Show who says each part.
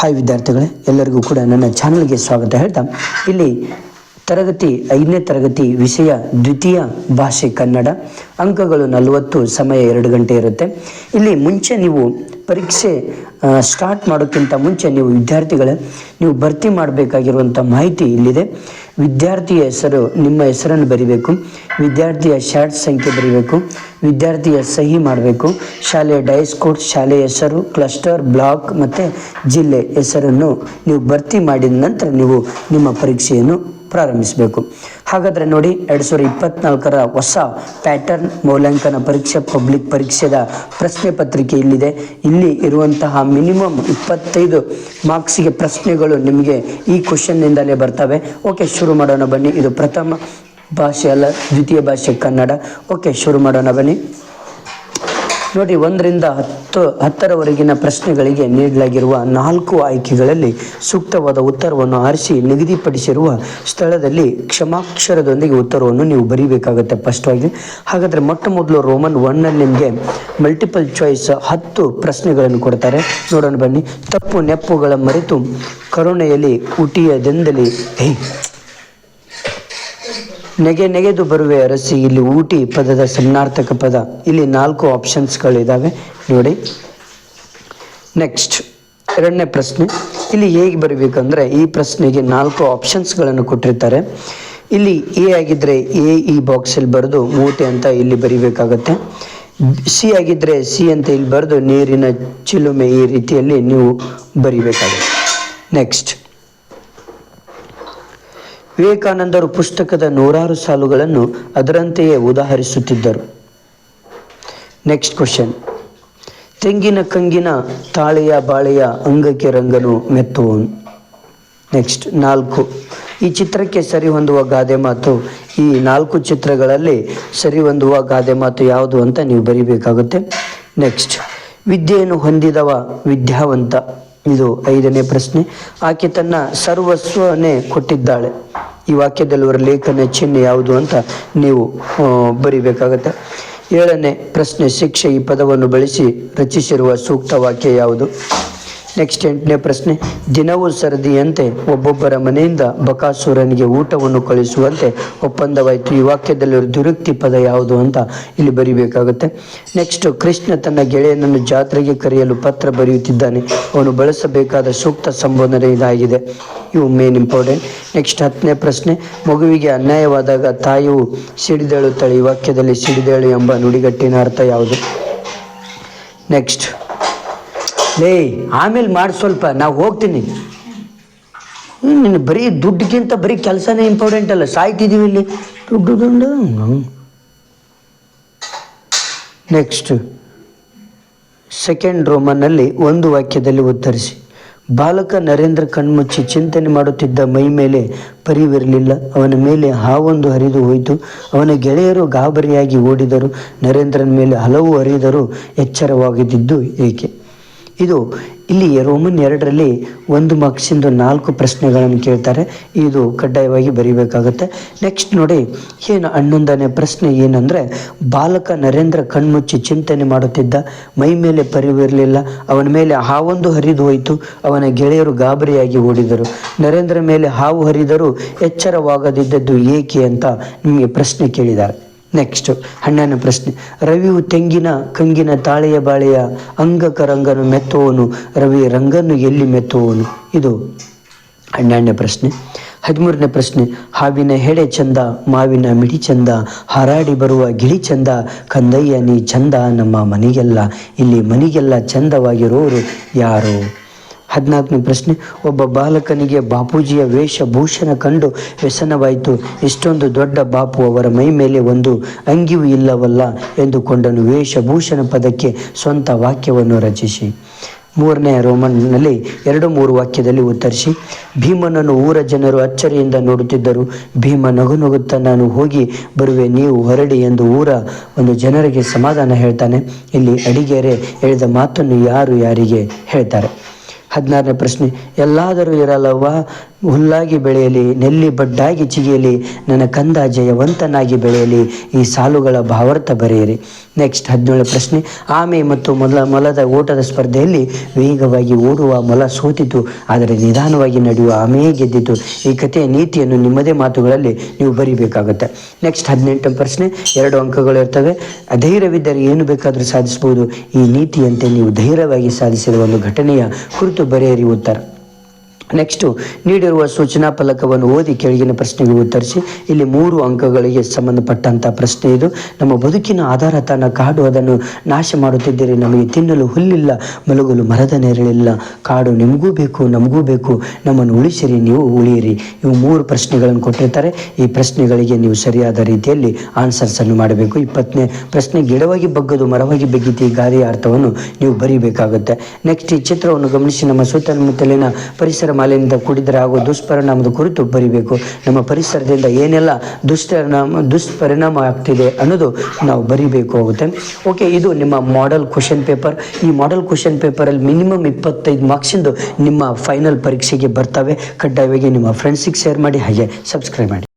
Speaker 1: Hi ವಿದ್ಯಾರ್ಥಿಗಳೇ, ಎಲ್ಲರಿಗೂ ಕೂಡ ನನ್ನ ಚಾನಲ್ಗೆ ಸ್ವಾಗತ ಹೇಳ್ತಾ, ಇಲ್ಲಿ ತರಗತಿ ಐದನೇ ತರಗತಿ ವಿಷಯ ದ್ವಿತೀಯ ಭಾಷೆ ಕನ್ನಡ, ಅಂಕಗಳು ನಲವತ್ತು, ಸಮಯ ಎರಡು ಗಂಟೆ ಇರುತ್ತೆ. ಇಲ್ಲಿ ಮುಂಚೆ ನೀವು ಪರೀಕ್ಷೆ ಸ್ಟಾರ್ಟ್ ಮಾಡೋಕ್ಕಿಂತ ಮುಂಚೆ ನೀವು ವಿದ್ಯಾರ್ಥಿಗಳೇ, ನೀವು ಭರ್ತಿ ಮಾಡಬೇಕಾಗಿರುವಂಥ ಮಾಹಿತಿ ಇಲ್ಲಿದೆ. ವಿದ್ಯಾರ್ಥಿಯ ಹೆಸರು, ನಿಮ್ಮ ಹೆಸರನ್ನು ಬರಿಬೇಕು. ವಿದ್ಯಾರ್ಥಿಯ ಶಾರ್ಟ್ ಸಂಖ್ಯೆ ಬರಿಬೇಕು. ವಿದ್ಯಾರ್ಥಿಯ ಸಹಿ ಮಾಡಬೇಕು. ಶಾಲೆಯ ಡೈಸ್ ಕೋಡ್ ಶಾಲೆಯ ಹೆಸರು ಕ್ಲಸ್ಟರ್ ಬ್ಲಾಕ್ ಮತ್ತು ಜಿಲ್ಲೆ ಹೆಸರನ್ನು ನೀವು ಭರ್ತಿ ಮಾಡಿದ ನಂತರ ನೀವು ನಿಮ್ಮ ಪರೀಕ್ಷೆಯನ್ನು ಪ್ರಾರಂಭಿಸಬೇಕು. ಹಾಗಾದರೆ ನೋಡಿ ಎರಡು ಸಾವಿರದ ಇಪ್ಪತ್ನಾಲ್ಕರ ಹೊಸ ಪ್ಯಾಟರ್ನ್ ಮೌಲ್ಯಾಂಕನ ಪರೀಕ್ಷೆ, ಪಬ್ಲಿಕ್ ಪರೀಕ್ಷೆದ ಪ್ರಶ್ನೆ ಪತ್ರಿಕೆ ಇಲ್ಲಿದೆ. ಇಲ್ಲಿ ಇರುವಂತಹ ಮಿನಿಮಮ್ ಇಪ್ಪತ್ತೈದು ಮಾರ್ಕ್ಸಿಗೆ ಪ್ರಶ್ನೆಗಳು ನಿಮಗೆ ಈ ಕ್ವಶನ್ನಿಂದಲೇ ಬರ್ತವೆ. ಓಕೆ, ಶುರು ಮಾಡೋಣ ಬನ್ನಿ. ಇದು ಪ್ರಥಮ ಭಾಷೆ ಅಲ್ಲ, ದ್ವಿತೀಯ ಭಾಷೆ ಕನ್ನಡ. ಓಕೆ, ಶುರು ಮಾಡೋಣ ಬನ್ನಿ. ನೋಡಿ, ಒಂದರಿಂದ ಹತ್ತು, ಹತ್ತರವರೆಗಿನ ಪ್ರಶ್ನೆಗಳಿಗೆ ನೀಡಲಾಗಿರುವ ನಾಲ್ಕು ಆಯ್ಕೆಗಳಲ್ಲಿ ಸೂಕ್ತವಾದ ಉತ್ತರವನ್ನು ಆರಿಸಿ ನಿಗದಿಪಡಿಸಿರುವ ಸ್ಥಳದಲ್ಲಿ ಕ್ಷಮಾಕ್ಷರದೊಂದಿಗೆ ಉತ್ತರವನ್ನು ನೀವು ಬರೀಬೇಕಾಗುತ್ತೆ ಫಸ್ಟಾಗಿ ಹಾಗಾದರೆ ಮೊಟ್ಟ ಮೊದಲು ರೋಮನ್ ಒನ್ನಲ್ಲಿ ನಿಮಗೆ ಮಲ್ಟಿಪಲ್ ಚಾಯ್ಸ್ ಹತ್ತು ಪ್ರಶ್ನೆಗಳನ್ನು ಕೊಡ್ತಾರೆ. ನೋಡೋಣ ಬನ್ನಿ. ತಪ್ಪು ನೆಪ್ಪುಗಳ ಮರೆತು ಕರುಣೆಯಲ್ಲಿ ಉಟಿಯದೆಂದಲಿ ಹೇ ನೆಗೆ ನೆಗೆದು ಬರುವೆ ಅರಸಿ ಇಲ್ಲಿ ಊಟಿ ಪದದ ಸಮನಾರ್ಥಕ ಪದ. ಇಲ್ಲಿ ನಾಲ್ಕು ಆಪ್ಷನ್ಸ್ಗಳಿದ್ದಾವೆ ನೋಡಿ. ನೆಕ್ಸ್ಟ್ ಎರಡನೇ ಪ್ರಶ್ನೆ. ಇಲ್ಲಿ ಹೇಗೆ ಬರಬೇಕಂದ್ರೆ ಈ ಪ್ರಶ್ನೆಗೆ ನಾಲ್ಕು ಆಪ್ಷನ್ಸ್ಗಳನ್ನು ಕೊಟ್ಟಿರ್ತಾರೆ. ಇಲ್ಲಿ ಎ ಆಗಿದ್ರೆ ಎ ಈ ಬಾಕ್ಸಲ್ಲಿ ಬರೆದು ಮೂಟೆ ಅಂತ ಇಲ್ಲಿ ಬರಿಬೇಕಾಗತ್ತೆ. ಸಿ ಆಗಿದ್ರೆ ಸಿ ಅಂತ ಇಲ್ಲಿ ಬರೆದು ನೀರಿನ ಚಿಲುಮೆ ಈ ರೀತಿಯಲ್ಲಿ ನೀವು ಬರಿಬೇಕಾಗುತ್ತೆ. ನೆಕ್ಸ್ಟ್ ವಿವೇಕಾನಂದರು ಪುಸ್ತಕದ ನೂರಾರು ಸಾಲುಗಳನ್ನು ಅದರಂತೆಯೇ ಉದಾಹರಿಸುತ್ತಿದ್ದರು. ನೆಕ್ಸ್ಟ್ ಕ್ವಶನ್ ತೆಂಗಿನ ಕಂಗಿನ ತಾಳೆಯ ಬಾಳೆಯ ಅಂಗಕ್ಕೆ ರಂಗನು ಮೆತ್ತುವನು. ನೆಕ್ಸ್ಟ್ ನಾಲ್ಕು. ಈ ಚಿತ್ರಕ್ಕೆ ಸರಿ ಹೊಂದುವ ಗಾದೆ ಮಾತು, ಈ ನಾಲ್ಕು ಚಿತ್ರಗಳಲ್ಲಿ ಸರಿ ಹೊಂದುವ ಗಾದೆ ಮಾತು ಯಾವುದು ಅಂತ ನೀವು ಬರಿಬೇಕಾಗುತ್ತೆ. ನೆಕ್ಸ್ಟ್ ವಿದ್ಯೆಯನ್ನು ಹೊಂದಿದವ ವಿದ್ಯಾವಂತ. ಇದು ಐದನೇ ಪ್ರಶ್ನೆ. ಆಕೆ ತನ್ನ ಸರ್ವಸ್ವನೇ ಕೊಟ್ಟಿದ್ದಾಳೆ. ಈ ವಾಕ್ಯದಲ್ಲಿ ಅವರ ಲೇಖನ ಚಿಹ್ನೆ ಯಾವುದು ಅಂತ ನೀವು ಬರೀಬೇಕಾಗತ್ತೆ. ಏಳನೇ ಪ್ರಶ್ನೆ, ಶಿಕ್ಷೆ ಈ ಪದವನ್ನು ಬಳಸಿ ರಚಿಸಿರುವ ಸೂಕ್ತ ವಾಕ್ಯ ಯಾವುದು? ನೆಕ್ಸ್ಟ್ ಎಂಟನೇ ಪ್ರಶ್ನೆ, ದಿನವೂ ಸರದಿಯಂತೆ ಒಬ್ಬೊಬ್ಬರ ಮನೆಯಿಂದ ಬಕಾಸುರನಿಗೆ ಊಟವನ್ನು ಕಳಿಸುವಂತೆ ಒಪ್ಪಂದವಾಯಿತು. ಈ ವಾಕ್ಯದಲ್ಲಿರುವ ದುರುಕ್ತಿ ಪದ ಯಾವುದು ಅಂತ ಇಲ್ಲಿ ಬರೀಬೇಕಾಗುತ್ತೆ. ನೆಕ್ಸ್ಟ್ ಕೃಷ್ಣ ತನ್ನ ಗೆಳೆಯನನ್ನು ಜಾತ್ರೆಗೆ ಕರೆಯಲು ಪತ್ರ ಬರೆಯುತ್ತಿದ್ದಾನೆ. ಅವನು ಬಳಸಬೇಕಾದ ಸೂಕ್ತ ಸಂಬೋಧನೆ ಇದಾಗಿದೆ. ಇವು ಮೇನ್ ಇಂಪಾರ್ಟೆಂಟ್ ನೆಕ್ಸ್ಟ್ ಹತ್ತನೇ ಪ್ರಶ್ನೆ, ಮಗುವಿಗೆ ಅನ್ಯಾಯವಾದಾಗ ತಾಯಿಯು ಸಿಡಿದೇಳುತ್ತಾಳೆ. ಈ ವಾಕ್ಯದಲ್ಲಿ ಸಿಡಿದೇಳು ಎಂಬ ನುಡಿಗಟ್ಟಿನ ಅರ್ಥ ಯಾವುದು? ನೆಕ್ಸ್ಟ್ ಲೇ, ಆಮೇಲೆ ಮಾಡಿ ಸ್ವಲ್ಪ, ನಾವು ಹೋಗ್ತೀನಿ. ನಿನ್ನ ಬರೀ ದುಡ್ಡಿಗಿಂತ ಬರೀ ಕೆಲಸನೇ ಇಂಪಾರ್ಟೆಂಟ್ ಅಲ್ಲ ಸಾಯ್ತಿದ್ದೀವಿ ಇಲ್ಲಿ. ದುಡ್ಡು ದುಡ್ಡು ನೆಕ್ಸ್ಟ್ ಸೆಕೆಂಡ್ ರೋಮನ್ನಲ್ಲಿ ಒಂದು ವಾಕ್ಯದಲ್ಲಿ ಉತ್ತರಿಸಿ. ಬಾಲಕ ನರೇಂದ್ರ ಕಣ್ಮುಚ್ಚಿ ಚಿಂತನೆ ಮಾಡುತ್ತಿದ್ದ ಮೈ ಮೇಲೆ ಪರಿವಿರಲಿಲ್ಲ. ಅವನ ಮೇಲೆ ಹಾವೊಂದು ಹರಿದು ಹೋಯಿತು. ಅವನ ಗೆಳೆಯರು ಗಾಬರಿಯಾಗಿ ಓಡಿದರು. ನರೇಂದ್ರನ ಮೇಲೆ ಹಲವು ಹರಿದರೂ ಎಚ್ಚರವಾಗಿದ್ದಿದ್ದು ಏಕೆ? ಇದು ಇಲ್ಲಿ ರೋಮನ್ ಎರಡರಲ್ಲಿ ಒಂದು ಮಾರ್ಕ್ಸಿಂದು ನಾಲ್ಕು ಪ್ರಶ್ನೆಗಳನ್ನು ಕೇಳ್ತಾರೆ. ಇದು ಕಡ್ಡಾಯವಾಗಿ ಬರೀಬೇಕಾಗುತ್ತೆ. ನೆಕ್ಸ್ಟ್ ನೋಡಿ, ಏನು ಹನ್ನೊಂದನೇ ಪ್ರಶ್ನೆ ಏನಂದರೆ, ಬಾಲಕ ನರೇಂದ್ರ ಕಣ್ಮುಚ್ಚಿ ಚಿಂತನೆ ಮಾಡುತ್ತಿದ್ದ. ಮೈ ಮೇಲೆ ಪರಿವಿರಲಿಲ್ಲ. ಅವನ ಮೇಲೆ ಹಾವೊಂದು ಹರಿದು ಹೋಯಿತು. ಅವನ ಗೆಳೆಯರು ಗಾಬರಿಯಾಗಿ ಓಡಿದರು. ನರೇಂದ್ರ ಮೇಲೆ ಹಾವು ಹರಿದರೂ ಎಚ್ಚರವಾಗದಿದ್ದದ್ದು ಏಕೆ ಅಂತ ನಿಮಗೆ ಪ್ರಶ್ನೆ ಕೇಳಿದ್ದಾರೆ. ನೆಕ್ಸ್ಟ್ ಹನ್ನೆರಡನೇ ಪ್ರಶ್ನೆ. ರವಿಯು ತೆಂಗಿನ ಕಂಗಿನ ತಾಳೆಯ ಬಾಳೆಯ ಅಂಗಕ ರಂಗನು ಮೆತ್ತುವನು ರವಿ ರಂಗನ್ನು ಎಲ್ಲಿ ಮೆತ್ತುವನು ಇದು ಹನ್ನೆರಡನೇ ಪ್ರಶ್ನೆ. ಹದಿಮೂರನೇ ಪ್ರಶ್ನೆ. ಹಾವಿನ ಹೆಡೆ ಚಂದ, ಮಾವಿನ ಮಿಡಿ ಚಂದ, ಹಾರಾಡಿ ಬರುವ ಗಿಳಿ ಚಂದ, ಕಂದಯ್ಯ ನೀ ಚಂದ, ನಮ್ಮ ಮನೆಗೆಲ್ಲ. ಇಲ್ಲಿ ಮನೆಗೆಲ್ಲ ಚಂದವಾಗಿರೋರು ಯಾರು? ಹದಿನಾಲ್ಕನೇ ಪ್ರಶ್ನೆ, ಒಬ್ಬ ಬಾಲಕನಿಗೆ ಬಾಪೂಜಿಯ ವೇಷಭೂಷಣ ಕಂಡು ವ್ಯಸನವಾಯಿತು. ಇಷ್ಟೊಂದು ದೊಡ್ಡ ಬಾಪು ಅವರ ಮೈ ಮೇಲೆ ಒಂದು ಅಂಗಿಯೂ ಇಲ್ಲವಲ್ಲ ಎಂದುಕೊಂಡನು. ವೇಷಭೂಷಣ ಪದಕ್ಕೆ ಸ್ವಂತ ವಾಕ್ಯವನ್ನು ರಚಿಸಿ. ಮೂರನೆಯ ರೋಮನ್ನಲ್ಲಿ ಎರಡು ಮೂರು ವಾಕ್ಯದಲ್ಲಿ ಉತ್ತರಿಸಿ, ಭೀಮನನ್ನು ಊರ ಜನರು ಅಚ್ಚರಿಯಿಂದ ನೋಡುತ್ತಿದ್ದರು. ಭೀಮ ನಗು ನಗುತ್ತ, ನಾನು ಹೋಗಿ ಬರುವೆ, ನೀವು ಹೊರಡಿ ಎಂದು ಊರ ಒಂದು ಜನರಿಗೆ ಸಮಾಧಾನ ಹೇಳ್ತಾನೆ. ಇಲ್ಲಿ ಅಡಿಗೆರೆ ಹೇಳಿದ ಮಾತನ್ನು ಯಾರು ಯಾರಿಗೆ ಹೇಳ್ತಾರೆ? ಹದಿನಾರನೇ ಪ್ರಶ್ನೆ, ಎಲ್ಲಾದರೂ ಇರಲ್ಲವ್ವ? ಹುಲ್ಲಾಗಿ ಬೆಳೆಯಲಿ, ನೆಲ್ಲಿ ಬಡ್ಡಾಗಿ ಚಿಗಿಯಲಿ, ನನ್ನ ಕಂದ ಜಯವಂತನಾಗಿ ಬೆಳೆಯಲಿ, ಈ ಸಾಲುಗಳ ಭಾವಾರ್ಥ ಬರೆಯಿರಿ. ನೆಕ್ಸ್ಟ್ ಹದಿನೇಳು ಪ್ರಶ್ನೆ, ಆಮೆ ಮತ್ತು ಮೊಲ, ಮೊಲದ ಓಟದ ಸ್ಪರ್ಧೆಯಲ್ಲಿ ವೇಗವಾಗಿ ಓಡುವ ಮೊಲ ಸೋತಿತು, ಆದರೆ ನಿಧಾನವಾಗಿ ನಡೆಯುವ ಆಮೆಯೇ ಗೆದ್ದಿತು. ಈ ಕಥೆಯ ನೀತಿಯನ್ನು ನಿಮ್ಮದೇ ಮಾತುಗಳಲ್ಲಿ ನೀವು ಬರೀಬೇಕಾಗುತ್ತೆ. ನೆಕ್ಸ್ಟ್ ಹದಿನೆಂಟನೇ ಪ್ರಶ್ನೆ, ಎರಡು ಅಂಕಗಳು ಇರ್ತವೆ. ಧೈರ್ಯವಿದ್ದರೆ ಏನು ಬೇಕಾದರೂ ಸಾಧಿಸಬಹುದು? ಈ ನೀತಿಯಂತೆ ನೀವು ಧೈರ್ಯವಾಗಿ ಸಾಧಿಸಿರುವ ಒಂದು ಘಟನೆಯ ಕುರಿತು ಬರೆಯಿರಿ ಉತ್ತರ. ನೆಕ್ಸ್ಟು ನೀಡಿರುವ ಸೂಚನಾ ಫಲಕವನ್ನು ಓದಿ ಕೆಳಗಿನ ಪ್ರಶ್ನೆಗೆ ಉತ್ತರಿಸಿ. ಇಲ್ಲಿ ಮೂರು ಅಂಕಗಳಿಗೆ ಸಂಬಂಧಪಟ್ಟಂಥ ಪ್ರಶ್ನೆ ಇದು. ನಮ್ಮ ಬದುಕಿನ ಆಧಾರ ತನ್ನ ಕಾಡು, ಅದನ್ನು ನಾಶ ಮಾಡುತ್ತಿದ್ದೀರಿ. ನಮಗೆ ತಿನ್ನಲು ಹುಲ್ಲಿಲ್ಲ, ಮಲಗಲು ಮರದ ನೆರಳಿಲ್ಲ. ಕಾಡು ನಿಮಗೂ ಬೇಕು, ನಮಗೂ ಬೇಕು. ನಮ್ಮನ್ನು ಉಳಿಸಿರಿ, ನೀವು ಉಳಿಯಿರಿ. ಇವು ಮೂರು ಪ್ರಶ್ನೆಗಳನ್ನು ಕೊಟ್ಟಿರ್ತಾರೆ. ಈ ಪ್ರಶ್ನೆಗಳಿಗೆ ನೀವು ಸರಿಯಾದ ರೀತಿಯಲ್ಲಿ ಆನ್ಸರ್ಸನ್ನು ಮಾಡಬೇಕು. ಇಪ್ಪತ್ತನೇ ಪ್ರಶ್ನೆ, ಗಿಡವಾಗಿ ಬಗ್ಗದು, ಮರವಾಗಿ ಬಗ್ಗಿತಿ ಗಾದೆಯ ಅರ್ಥವನ್ನು ನೀವು ಬರೀಬೇಕಾಗುತ್ತೆ. ನೆಕ್ಸ್ಟ್ ಈ ಚಿತ್ರವನ್ನು ಗಮನಿಸಿ. ನಮ್ಮ ಸುತ್ತಮುತ್ತಲಿನ ಪರಿಸರ ಮಾಲಿನ್ಯದಿಂದ ಕೂಡಿದರೆ ಆಗುವ ದುಷ್ಪರಿಣಾಮದ ಕುರಿತು ಬರಿಬೇಕು. ನಮ್ಮ ಪರಿಸರದಿಂದ ಏನೆಲ್ಲ ದುಷ್ಪರಿಣಾಮ ದುಷ್ಪರಿಣಾಮ ಆಗ್ತಿದೆ ಅನ್ನೋದು ನಾವು ಬರಿಬೇಕು ಆಗುತ್ತೆ ಓಕೆ ಇದು ನಿಮ್ಮ ಮಾಡೆಲ್ ಕ್ವಶನ್ ಪೇಪರ್ ಈ ಮಾಡೆಲ್ ಕ್ವಶನ್ ಪೇಪರಲ್ಲಿ ಮಿನಿಮಮ್ ಇಪ್ಪತ್ತೈದು ಮಾರ್ಕ್ಸಿಂದು ನಿಮ್ಮ ಫೈನಲ್ ಪರೀಕ್ಷೆಗೆ ಬರ್ತವೆ. ಕಡ್ಡಾಯವಾಗಿ ನಿಮ್ಮ ಫ್ರೆಂಡ್ಸಿಗೆ ಶೇರ್ ಮಾಡಿ, ಹಾಗೆ ಸಬ್ಸ್ಕ್ರೈಬ್ ಮಾಡಿ.